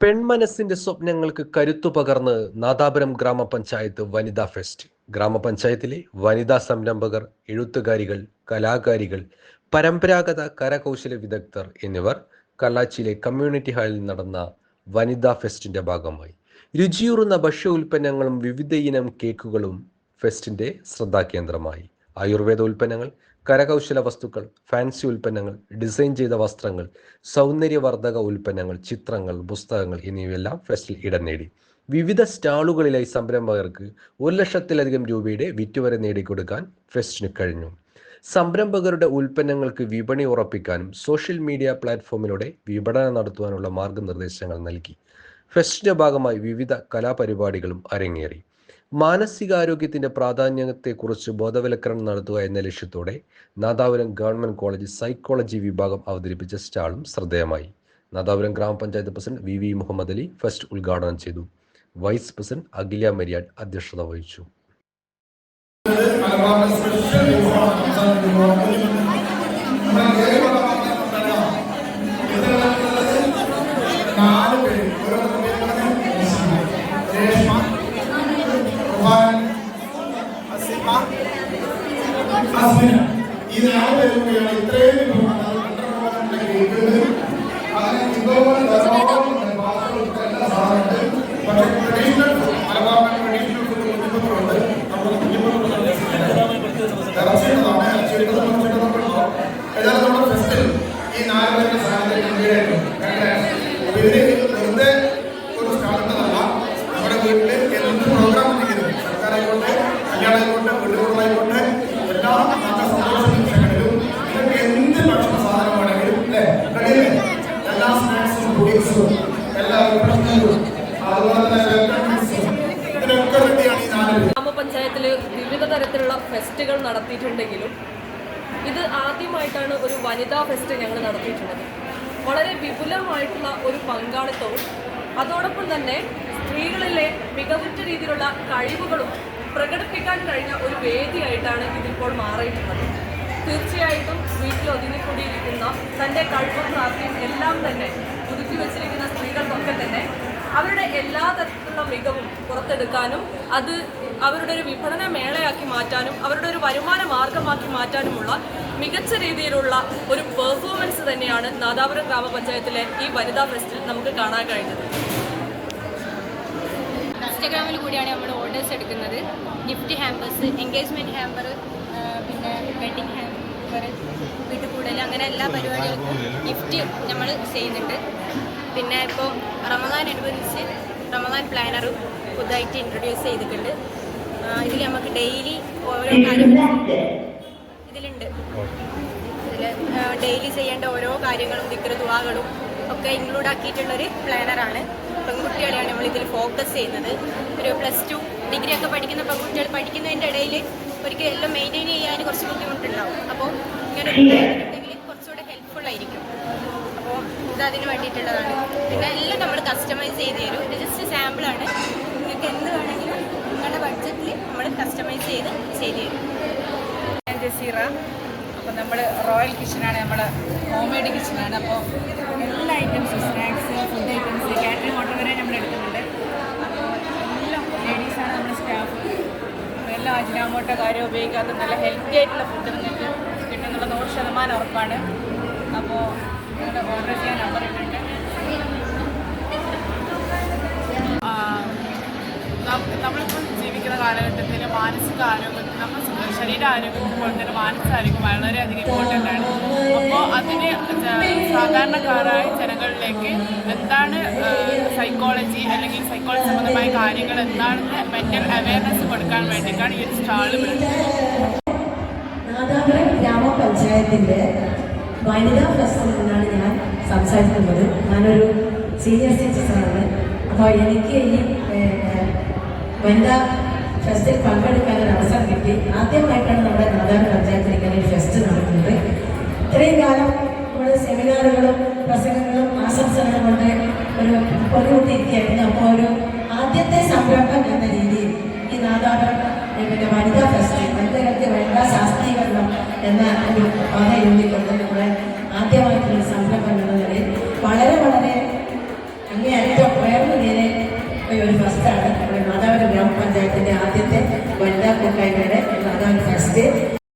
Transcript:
പെൺമനസ്സിന്റെ സ്വപ്നങ്ങൾക്ക് കരുത്തു പകർന്ന് നാദാപുരം ഗ്രാമപഞ്ചായത്ത് വനിതാ ഫെസ്റ്റ്. ഗ്രാമപഞ്ചായത്തിലെ വനിതാ സംരംഭകർ എഴുത്തുകാരികൾ കലാകാരികൾ പരമ്പരാഗത കരകൗശല വിദഗ്ധർ എന്നിവർ കല്ലാച്ചിയിലെ കമ്മ്യൂണിറ്റി ഹാളിൽ നടന്ന വനിതാ ഫെസ്റ്റിന്റെ ഭാഗമായി. രുചിയൂറുന്ന ഭക്ഷ്യ ഉൽപ്പന്നങ്ങളും വിവിധ ഇനം കേക്കുകളും ഫെസ്റ്റിന്റെ ശ്രദ്ധാകേന്ദ്രമായി. ആയുർവേദ ഉൽപ്പന്നങ്ങൾ കരകൗശല വസ്തുക്കൾ ഫാൻസി ഉൽപ്പന്നങ്ങൾ ഡിസൈൻ ചെയ്ത വസ്ത്രങ്ങൾ സൗന്ദര്യവർദ്ധക ഉൽപ്പന്നങ്ങൾ ചിത്രങ്ങൾ പുസ്തകങ്ങൾ എന്നിവയെല്ലാം ഫെസ്റ്റിൽ ഇടം നേടി. വിവിധ സ്റ്റാളുകളിലായി സംരംഭകർക്ക് ഒരു ലക്ഷത്തിലധികം രൂപയുടെ വിറ്റുവരെ നേടിക്കൊടുക്കാൻ ഫെസ്റ്റിന് കഴിഞ്ഞു. സംരംഭകരുടെ ഉൽപ്പന്നങ്ങൾക്ക് വിപണി ഉറപ്പിക്കാനും സോഷ്യൽ മീഡിയ പ്ലാറ്റ്ഫോമിലൂടെ വിപണനം നടത്തുവാനുള്ള മാർഗനിർദ്ദേശങ്ങൾ നൽകി. ഫെസ്റ്റിന്റെ ഭാഗമായി വിവിധ കലാപരിപാടികളും അരങ്ങേറി. മാനസികാരോഗ്യത്തിന്റെ പ്രാധാന്യത്തെക്കുറിച്ച് ബോധവൽക്കരണം നടത്തുക എന്ന ലക്ഷ്യത്തോടെ നാദാപുരം ഗവൺമെന്റ് കോളേജ് സൈക്കോളജി വിഭാഗം അവതരിപ്പിച്ച സ്റ്റാളും ശ്രദ്ധേയമായി. നാദാപുരം ഗ്രാമപഞ്ചായത്ത് president V V Muhammad Ali fest ഉദ്ഘാടനം ചെയ്തു. വൈസ് പ്രസിഡന്റ് അഖില മരിയാഡ് അധ്യക്ഷത വഹിച്ചു. അസ്മിന ഈ നാല് പേരും കൂടിയാണ് ഇത്രയും വിഭവങ്ങൾ കണ്ടറുപോലെ കേൾക്കുന്നത് അങ്ങനെ പുഡിങ്സും എല്ലാ പ്രശ്നങ്ങളും ഈ നാല് വിവിധ തരത്തിലുള്ള ഫെസ്റ്റുകൾ നടത്തിയിട്ടുണ്ടെങ്കിലും ഇത് ആദ്യമായിട്ടാണ് ഒരു വനിതാ ഫെസ്റ്റ് ഞങ്ങൾ നടത്തിയിട്ടുള്ളത്. വളരെ വിപുലമായിട്ടുള്ള ഒരു പങ്കാളിത്തവും അതോടൊപ്പം തന്നെ സ്ത്രീകളിലെ മികവുറ്റ രീതിയിലുള്ള കഴിവുകളും പ്രകടിപ്പിക്കാൻ കഴിഞ്ഞ ഒരു വേദിയായിട്ടാണ് ഇതിപ്പോൾ മാറിയിട്ടുള്ളത്. തീർച്ചയായിട്ടും വീട്ടിൽ ഒതുങ്ങിക്കൂടിയിരിക്കുന്ന തന്റെ കഴിവും പ്രാപ്തിയും എല്ലാം തന്നെ ഒതുക്കി വെച്ചിരിക്കുന്ന സ്ത്രീകൾക്കൊക്കെ തന്നെ അവരുടെ എല്ലാ തരത്തിലുള്ള മികവും പുറത്തെടുക്കാനും അത് അവരുടെ ഒരു വിപണന മേളയാക്കി മാറ്റാനും അവരുടെ ഒരു വരുമാന മാർഗമാക്കി മാറ്റാനുമുള്ള മികച്ച രീതിയിലുള്ള ഒരു പെർഫോമൻസ് തന്നെയാണ് നാദാപുരം ഗ്രാമപഞ്ചായത്തിലെ ഈ വനിതാ ഫെസ്റ്റിൽ നമുക്ക് കാണാൻ കഴിഞ്ഞത്. ഇൻസ്റ്റഗ്രാമിൽ കൂടിയാണ് നമ്മൾ ഓർഡേഴ്സ് എടുക്കുന്നത്. ഗിഫ്റ്റ് ഹാമ്പേഴ്സ് എൻഗേജ്മെന്റ് ഹാമ്പർ പിന്നെ വെഡിങ് ഹാമ്പർ വീട്ടിൽ കൂടൽ അങ്ങനെ എല്ലാ പരിപാടികൾക്കും ഗിഫ്റ്റ് നമ്മൾ ചെയ്യുന്നുണ്ട്. പിന്നെ ഇപ്പോൾ റമദാൻ അനുബന്ധിച്ച് റമദാൻ പ്ലാനറും പുതുതായിട്ട് ഇൻട്രൊഡ്യൂസ് ചെയ്തിട്ടുണ്ട്. ഇതിൽ നമുക്ക് ഡെയിലി ഓരോ കാര്യങ്ങളും ഇതിലുണ്ട്. ഇതിൽ ഡെയിലി ചെയ്യേണ്ട ഓരോ കാര്യങ്ങളും ദിക്രതുവാകളും ഒക്കെ ഇൻക്ലൂഡ് ആക്കിയിട്ടുള്ളൊരു പ്ലാനറാണ് പെൺകുട്ടികളെയാണ് നമ്മൾ ഇതിൽ ഫോക്കസ് ചെയ്യുന്നത്. ഒരു പ്ലസ് ടു ഡിഗ്രി ഒക്കെ പഠിക്കുന്ന പെൺകുട്ടികൾ പഠിക്കുന്നതിന്റെ ഇടയിൽ ഒരിക്കലും എല്ലാം മെയിന്റെയിൻ ചെയ്യാൻ കുറച്ച് ബുദ്ധിമുട്ടുണ്ടാവും. അപ്പോൾ ഇങ്ങനെ ഇത് അതിന് വേണ്ടിയിട്ടുള്ളതാണ്. പിന്നെ എല്ലാം നമ്മൾ കസ്റ്റമൈസ് ചെയ്ത് തരും. ഇത് ജസ്റ്റ് സാമ്പിളാണ് നിങ്ങൾക്ക് എന്ത് വേണമെങ്കിലും നിങ്ങളുടെ ബഡ്ജറ്റിൽ നമ്മൾ കസ്റ്റമൈസ് ചെയ്ത് ചെയ്ത് തരും. ഞാൻ ജസീറ. അപ്പോൾ നമ്മൾ റോയൽ കിച്ചണാണ് നമ്മൾ ഹോം മെയ്ഡ് കിച്ചണാണ് അപ്പോൾ എല്ലാ ഐറ്റംസും snacks food items catering order വരെ നമ്മൾ എടുക്കുന്നുണ്ട്. അപ്പോൾ എല്ലാം ലേഡീസാണ് നമ്മുടെ സ്റ്റാഫ് എല്ലാം അജിനാമോട്ട കാര്യം ഉപയോഗിക്കാത്ത നല്ല ഹെൽത്തി ആയിട്ടുള്ള ഫുഡ് നിങ്ങൾക്ക് കിട്ടുന്നുള്ള നൂറ് ശതമാനം ഉറപ്പാണ്. അപ്പോൾ ഓർഡർ നമ്പർ നമ്മളിപ്പോൾ ജീവിക്കുന്ന കാലഘട്ടത്തിൽ മാനസിക ആരോഗ്യം നമ്മൾ ശരീരാരോഗ്യം പോലെ തന്നെ മാനസികാരോഗ്യം വളരെയധികം ഇമ്പോർട്ടന്റ് ആണ്. അപ്പോൾ അതിന് സാധാരണക്കാരായ ജനങ്ങളിലേക്ക് എന്താണ് സൈക്കോളജി അല്ലെങ്കിൽ സൈക്കോളജി സംബന്ധമായ കാര്യങ്ങൾ എന്താണെന്ന് മെന്റൽ അവയർനെസ് കൊടുക്കാൻ വേണ്ടിയിട്ടാണ് ഈ ഒരു സ്റ്റാൾ വിളിച്ചത് നാദാപുരം ഗ്രാമപഞ്ചായത്തിന്റെ വനിതാ ഫെസ്റ്റിൽ നിന്നാണ് ഞാൻ സംസാരിക്കുന്നത്. ഞാനൊരു സീനിയർ സിറ്റിസണാണ് അപ്പോൾ എനിക്ക് ഈ വനിതാ ഫെസ്റ്റിൽ പങ്കെടുക്കാൻ ഒരു അവസരം കിട്ടി. ആദ്യമായിട്ടാണ് നമ്മുടെ നാദാന പഞ്ചായത്തിൽ ഇങ്ങനെ ഫെസ്റ്റ് നടക്കുന്നത്. ഇത്രയും കാലം നമ്മൾ സെമിനാറുകളും പ്രസംഗങ്ങളും ആശംസകളും കൊണ്ട് ഒരു പൊതുകൂട്ടിയിരിക്കുകയായിരുന്നു അപ്പോൾ ഒരു ആദ്യത്തെ സംരംഭം എന്ന രീതിയിൽ ഈ നാദാന പിന്നെ വനിതാ ഫെസ്റ്റ് വനിതകൾക്ക് വനിതാ ശാസ്ത്രീകരണം എന്ന കഥ എഴുതിക്കൊണ്ട് നമ്മുടെ ആദ്യമായിട്ടുള്ള സംരംഭം എന്ന നിലയിൽ വളരെ വളരെ അങ്ങേയറ്റം ഉയർന്ന നേരെ ഒരു ഫസ്റ്റാണ് നമ്മുടെ മാതാവിന്റെ ഗ്രാമപഞ്ചായത്തിന്റെ ആദ്യത്തെ വനിതാ കൂട്ടായ്മയുടെ മാതാവിന് ഫസ്റ്റ്